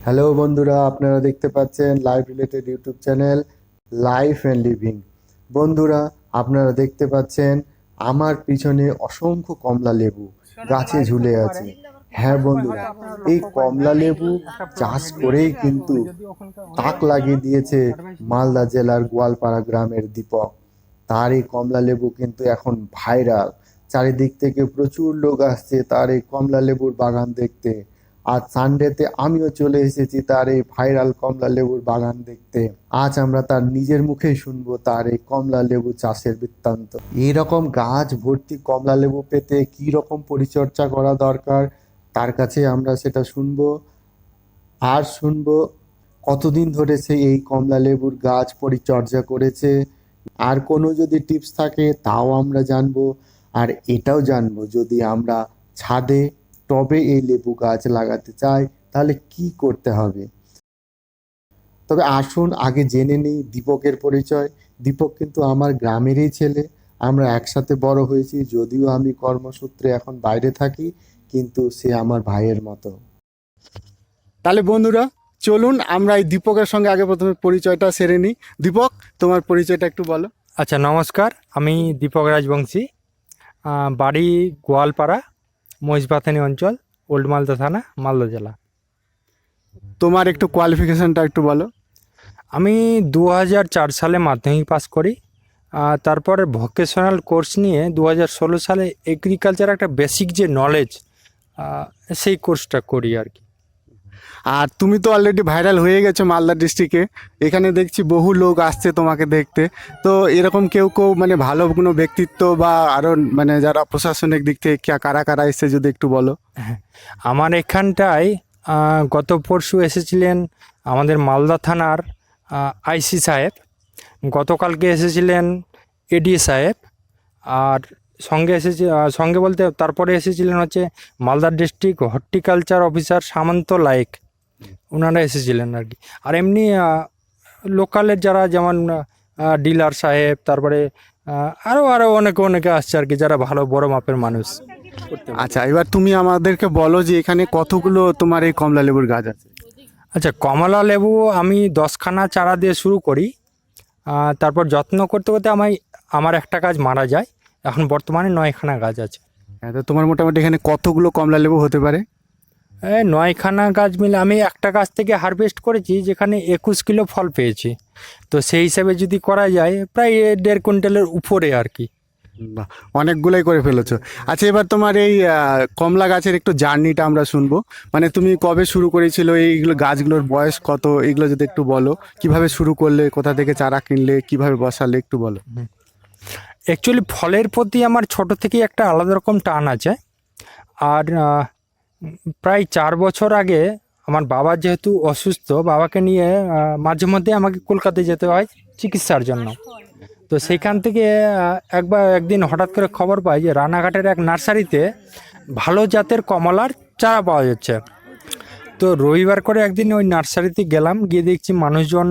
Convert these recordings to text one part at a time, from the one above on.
Hello বন্ধুরা, আপনারা দেখতে পাচ্ছেন live related YouTube channel life and living বন্ধুরা, আপনারা দেখতে পাচ্ছেন আমার পিছনে অসংখ্য কমলা লেবু গাছে ঝুলে আছে। হ্যাঁ বন্ধুরা, এই কমলা লেবু চাষ করেই কিন্তু তাক লাগিয়ে দিয়েছে মালদা জেলার গোয়ালপাড়া গ্রামের দীপক। তার এই কমলা লেবু কিন্তু এখন ভাইরাল। চারিদিক থেকে প্রচুর লোক আসছে তার এই কমলা লেবুর বাগান দেখতে। আজ সানডেতে আমিও চলে এসেছি তার এই ভাইরাল কমলা লেবুর বাগান দেখতে। আজ আমরা তার নিজের মুখেই শুনব তার এই কমলা লেবু চাষের বৃত্তান্ত। এইরকম গাছ ভর্তি কমলা লেবু পেতে কি রকম পরিচর্যা করা দরকার? তার কাছে আমরা সেটা শুনব আর শুনব কতদিন ধরে সে এই কমলা লেবুর গাছ পরিচর্যা করেছে? আর কোনো যদি টিপস থাকে তাও আমরা জানব। আর এটাও জানব যদি আমরা ছাদে টবে এই লেবু গাছ লাগাতে চাই তাহলে কি করতে হবে? তবে আসুন, আগে জেনে নিই দীপকের পরিচয়। দীপক কিন্তু আমার গ্রামেরই ছেলে। আমরা একসাথে বড় হয়েছি, যদিও আমি কর্মসূত্রে এখন বাইরে থাকি, কিন্তু সে আমার ভাইয়ের মতো। তাহলে বন্ধুরা, চলুন, আমরা এই দীপকের সঙ্গে আগে প্রথমে পরিচয়টা সেরে নিই। দীপক, তোমার পরিচয়টা একটু বলো। আচ্ছা নমস্কার, আমি দীপক রাজবংশী। বাড়ি গোয়ালপাড়া। মহিষবাথানি অঞ্চল ওল্ড মালদা থানা মালদা জেলা। তোমার একটু কোয়ালিফিকেশনটা একটু বলো। আমি দু হাজার চার সালে মাধ্যমিক পাস করি তারপরে ভোকেশনাল কোর্স নিয়ে দু হাজার ষোলো সালে এগ্রিকালচার একটা বেসিক যে নলেজ সেই কোর্সটা করি আর কি। আর তুমি তো অলরেডি ভাইরাল হয়ে গেছো মালদা ডিস্ট্রিক্টে এখানে দেখছি বহু লোক আসছে তোমাকে দেখতে। তো এরকম কেউ কেউ মানে ভালো কোনো ব্যক্তিত্ব বা আরও মানে যারা প্রশাসনিক দিক থেকে কারা কারা এসে যদি একটু বলো। আমার এখানটায় গত পরশু এসেছিলেন আমাদের মালদা থানার আইসি সাহেব। গতকালকে এসেছিলেন এডি সাহেব। আর সঙ্গে এসেছে সঙ্গে বলতে তারপরে এসেছিলেন হচ্ছে Malda district horticulture officer Samanta like ওনারা এসেছিলেন আর কি। আর এমনি লোকালের যারা যেমন ডিলার সাহেব তারপরে আরও আরও অনেকে অনেকে আসছে আর কি যারা ভালো বড় মাপের মানুষ। আচ্ছা এবার তুমি আমাদেরকে বলো যে এখানে কতগুলো তোমার এই কমলা লেবুর গাছ আছে? আচ্ছা কমলা লেবু আমি দশখানা চারা দিয়ে শুরু করি। তারপর যত্ন করতে করতে আমায় আমার একটা গাছ মারা যায়। এখন বর্তমানে নয়খানা গাছ আছে। হ্যাঁ তো তোমার মোটামুটি এখানে কতগুলো কমলা লেবু হতে পারে? নয়খানা গাছ মিলে আমি একটা গাছ থেকে হারভেস্ট করেছি যেখানে একুশ কিলো ফল পেয়েছি। তো সেই হিসাবে যদি করা যায় প্রায় এ দেড় কুইন্টালের উপরে আর কি। বাহ, অনেকগুলোই করে ফেলেছো। আচ্ছা এবার তোমার এই কমলা গাছের একটু জার্নিটা আমরা শুনব। মানে তুমি কবে শুরু করেছিল এইগুলো গাছগুলোর বয়স কত এগুলো যদি একটু বলো। কীভাবে শুরু করলে কোথা থেকে চারা কিনলে কীভাবে বসালে একটু বলো। অ্যাকচুয়ালি ফলের প্রতি আমার ছোট থেকেই একটা আলাদা রকম টান আছে। আর প্রায় চার বছর আগে আমার বাবা যেহেতু অসুস্থ, বাবাকে নিয়ে মাঝে মধ্যে আমাকে কলকাতায় যেতে হয় চিকিৎসার জন্য। তো সেইখান থেকে একবার একদিন হঠাৎ করে খবর পাই যে রানাঘাটের এক নার্সারিতে ভালো জাতের কমলার চারা পাওয়া যাচ্ছে। তো রবিবার করে একদিন ওই নার্সারিতে গেলাম, গিয়ে দেখছি মানুষজন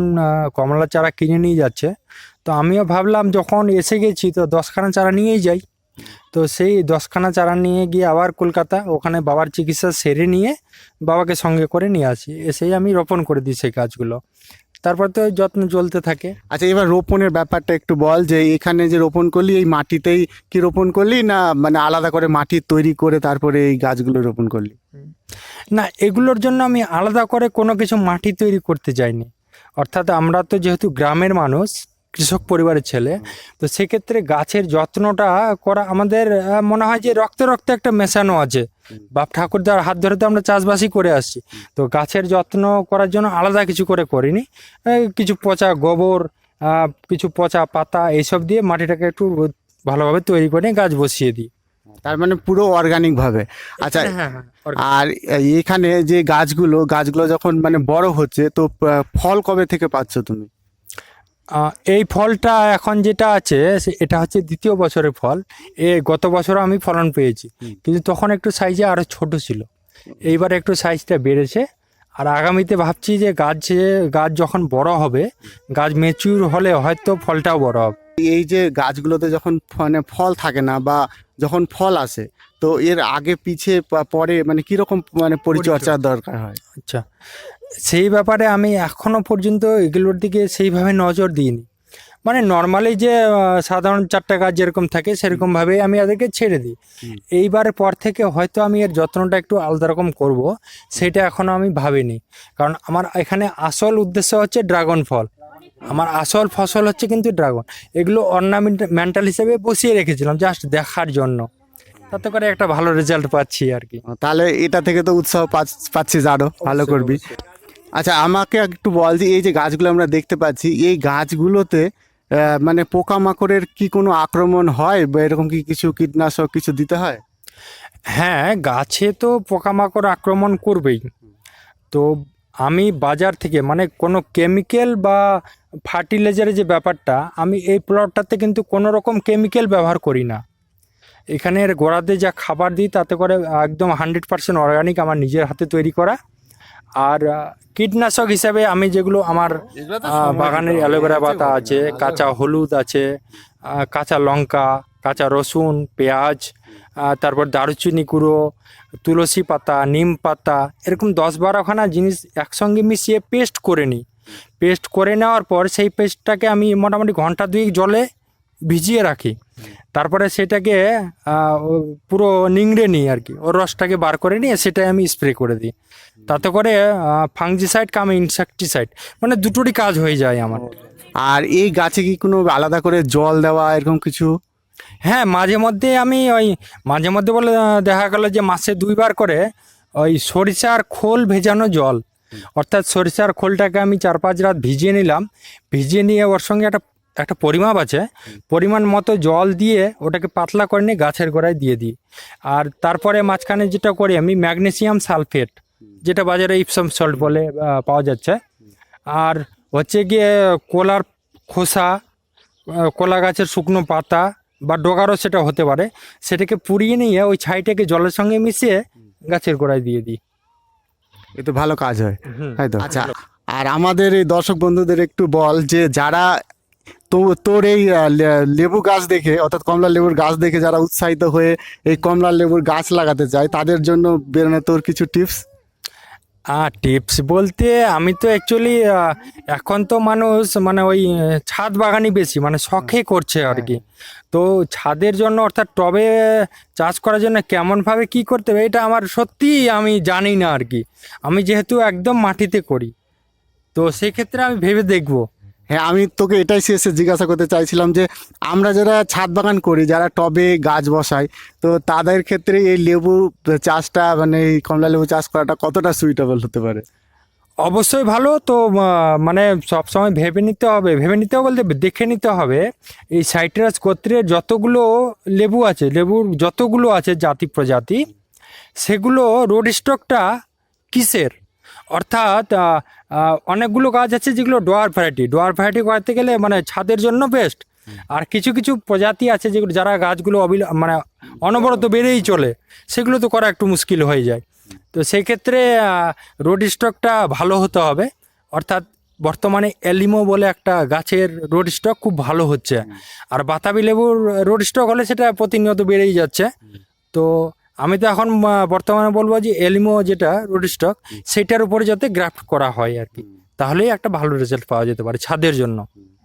কমলা চারা কিনে নিয়ে যাচ্ছে। তো আমিও ভাবলাম যখন এসে গেছি, তো দশখানা চারা নিয়েই যাই। তো সেই দশখানা চারা নিয়ে গিয়ে আবার কলকাতা ওখানে বাবার চিকিৎসা সেরে নিয়ে বাবাকে সঙ্গে করে নিয়ে আসি। এসেই আমি রোপণ করে দিই সেই গাছগুলো। তারপর তো যত্ন চলতে থাকে। আচ্ছা এবার রোপণের ব্যাপারটা একটু বল যে এখানে যে রোপণ করলি এই মাটিতেই কি রোপণ করলি না মানে আলাদা করে মাটি তৈরি করে তারপরে এই গাছগুলো রোপণ করলি? না এগুলোর জন্য আমি আলাদা করে কোনো কিছু মাটি তৈরি করতে যাইনি। অর্থাৎ আমরা তো যেহেতু গ্রামের মানুষ কৃষক পরিবারের ছেলে। তো সেক্ষেত্রে গাছের যত্নটা করা আমাদের মনে হয় যে রক্তে রক্তে একটা মেশানো আছে। বাপ ঠাকুরদার হাত ধরে তো আমরা চাষবাসই করে আসছি। তো গাছের যত্ন করার জন্য আলাদা কিছু করে করিনি। কিছু পচা গোবর কিছু পচা পাতা এইসব দিয়ে মাটিটাকে একটু ভালোভাবে তৈরি করে গাছ বসিয়ে দিই। তার মানে পুরো অর্গানিক ভাবে। আচ্ছা হ্যাঁ হ্যাঁ আর এখানে যে গাছগুলো গাছগুলো যখন মানে বড় হচ্ছে তো ফল কবে থেকে পাচ্ছ তুমি? এই ফলটা এখন যেটা আছে সে- এটা হচ্ছে দ্বিতীয় বছরের ফল। এ গত বছর আমি ফলন পেয়েছি। কিন্তু তখন একটু সাইজে আরও ছোট ছিল। এইবার একটু সাইজটা বেড়েছে। আর আগামীতে ভাবছি যে গাছ গাছ যখন বড় হবে গাছ মেচুর হলে হয়তো ফলটাও বড় হবে। এই যে গাছগুলোতে যখন মানে ফল থাকে না বা যখন ফল আসে তো এর আগে পিছে পরে মানে কীরকম মানে পরিচর্যার দরকার হয়? আচ্ছা। সেই ব্যাপারে আমি এখনও পর্যন্ত এগুলোর দিকে সেইভাবে নজর দিইনি। মানে নর্মালি যে সাধারণ চারটা গাছ যেরকম থাকে সেরকমভাবেই আমি এদেরকে ছেড়ে দিই। এইবারের পর থেকে হয়তো আমি এর যত্নটা একটু আলাদা রকম করব সেটা এখনও আমি ভাবিনি। কারণ আমার এখানে আসল উদ্দেশ্য হচ্ছে ড্রাগন ফল। আমার আসল ফসল হচ্ছে কিন্তু ড্রাগন। এগুলো অর্নামেন্টাল হিসেবে বসিয়ে রেখেছিলাম জাস্ট দেখার জন্য। তাতে করে একটা ভালো রেজাল্ট পাচ্ছি আর কি। তাহলে এটা থেকে তো উৎসাহ পাচ্ছ- পাচ্ছিস আরও ভালো করবি। আচ্ছা আমাকে একটু বল যে এই যে গাছগুলো আমরা দেখতে পাচ্ছি এই গাছগুলোতে মানে পোকামাকড়ের কি কোনো আক্রমণ হয় বা এরকম কি কিছু কীটনাশক কিছু দিতে হয়? হ্যাঁ গাছে তো পোকামাকড় আক্রমণ করবেই। তো আমি বাজার থেকে মানে কোনো কেমিক্যাল বা ফার্টিলাইজারের যে ব্যাপারটা আমি এই প্লটটাতে কিন্তু কোনো রকম কেমিক্যাল ব্যবহার করি না। এখানের গোড়াতে যা খাবার দিই তাতে করে একদম হান্ড্রেড পার্সেন্ট অর্গানিক আমার নিজের হাতে তৈরি করা। আর কীটনাশক হিসাবে আমি যেগুলো আমার বাগানের অ্যালোভেরা পাতা আছে কাঁচা হলুদ আছে কাঁচা লঙ্কা কাঁচা রসুন পেঁয়াজ তারপর দারুচিনি গুঁড়ো, তুলসী পাতা, নিম পাতা, এরকম দশ বারোখানা জিনিস একসঙ্গে মিশিয়ে পেস্ট করে নিই। পেস্ট করে নেওয়ার পর সেই পেস্টটাকে আমি মোটামুটি ঘণ্টা দুই জলে ভিজিয়ে রাখি। তারপরে সেটাকে পুরো নিংড়ে নিই আর কি। ওর রসটাকে বার করে নিয়ে সেটাই আমি স্প্রে করে দিই। তাতে করে ফাঙ্গিসাইড কাম ইনসেকটিসাইড মানে দুটোরই কাজ হয়ে যায় আমার। আর এই গাছে কি কোনো আলাদা করে জল দেওয়া, এরকম কিছু? হ্যাঁ মাঝে মধ্যে আমি ওই মাঝে মধ্যে বলে দেখা গেল যে মাসে দুইবার করে ওই সরিষার খোল ভেজানো জল। অর্থাৎ সরিষার খোলটাকে আমি চার পাঁচ রাত ভিজিয়ে নিলাম। ভিজিয়ে নিয়ে ওর সঙ্গে একটা একটা পরিমাপ আছে। পরিমাণ মতো জল দিয়ে ওটাকে পাতলা করে নিয়ে গাছের গোড়ায় দিয়ে দিই। আর তারপরে মাঝখানে যেটা করি আমি ম্যাগনেসিয়াম সালফেট যেটা বাজারে ইপসম সল্ট বলে পাওয়া যাচ্ছে। আর হচ্ছে গিয়ে কোলার খোসা কলা গাছের শুকনো পাতা বা ডোগারও সেটা হতে পারে সেটাকে পুড়িয়ে নিয়ে ওই ছাইটাকে জলের সঙ্গে মিশিয়ে গাছের গোড়ায় দিয়ে দিই। এ তো ভালো কাজ হয় তাই তো? আচ্ছা। আর আমাদের এই দর্শক বন্ধুদের একটু বল যে যারা তো তোর এই লেবু গাছ দেখে অর্থাৎ কমলা লেবুর গাছ দেখে যারা উৎসাহিত হয়ে এই কমলা লেবুর গাছ লাগাতে চায় তাদের জন্য বেরোনে তোর কিছু টিপস? টিপস বলতে আমি তো অ্যাকচুয়ালি এখন তো মানুষ মানে ওই ছাদ বাগানই বেশি মানে শখে করছে আর কি। তো ছাদের জন্য অর্থাৎ টবে চাষ করার জন্য কেমনভাবে কি করতে হবে এটা আমার সত্যি আমি জানি না আর কি। আমি যেহেতু একদম মাটিতে করি তো সেক্ষেত্রে আমি ভেবে দেখব। হ্যাঁ আমি তোকে এটাই শেষে জিজ্ঞাসা করতে চাইছিলাম যে আমরা যারা ছাদ বাগান করি, যারা টবে গাছ বসাই, তো তাদের ক্ষেত্রে এই লেবু চাষটা মানে এই কমলা লেবু চাষ করাটা কতটা সুইটেবল হতে পারে? অবশ্যই ভালো। তো মানে সবসময় ভেবে নিতে হবে। ভেবে নিতে হবে বলতে দেখে নিতে হবে। এই সাইট্রাস গোত্রের যতগুলো লেবু আছে, লেবুর যতগুলো আছে জাতি প্রজাতি, সেগুলো রোড স্টকটা কিসের? অর্থাৎ অনেকগুলো গাছ আছে যেগুলো ডোয়ার ভ্যারাইটি ডোয়ার ভ্যারাইটি করতে গেলে মানে ছাদের জন্য বেস্ট আর কিছু কিছু প্রজাতি আছে যেগুলো যারা গাছগুলো অবিল মানে অনবরত বেড়েই চলে সেগুলো তো করা একটু মুশকিল হয়ে যায়। তো সেই ক্ষেত্রে রোড স্টকটা ভালো হতে হবে। অর্থাৎ বর্তমানে এলিমো বলে একটা গাছের রোড স্টক খুব ভালো হচ্ছে। আর বাতাবি লেবুর রোড স্টক হলে সেটা প্রতিনিয়ত বেড়েই যাচ্ছে। তো আমি তো এখন বর্তমানে বলব যে এলিমো যেটা রোড স্টক সেটার উপরে যাতে গ্রাফট করা হয় আর কি। তাহলেই একটা ভালো রেজাল্ট পাওয়া যেতে পারে ছাদের জন্য।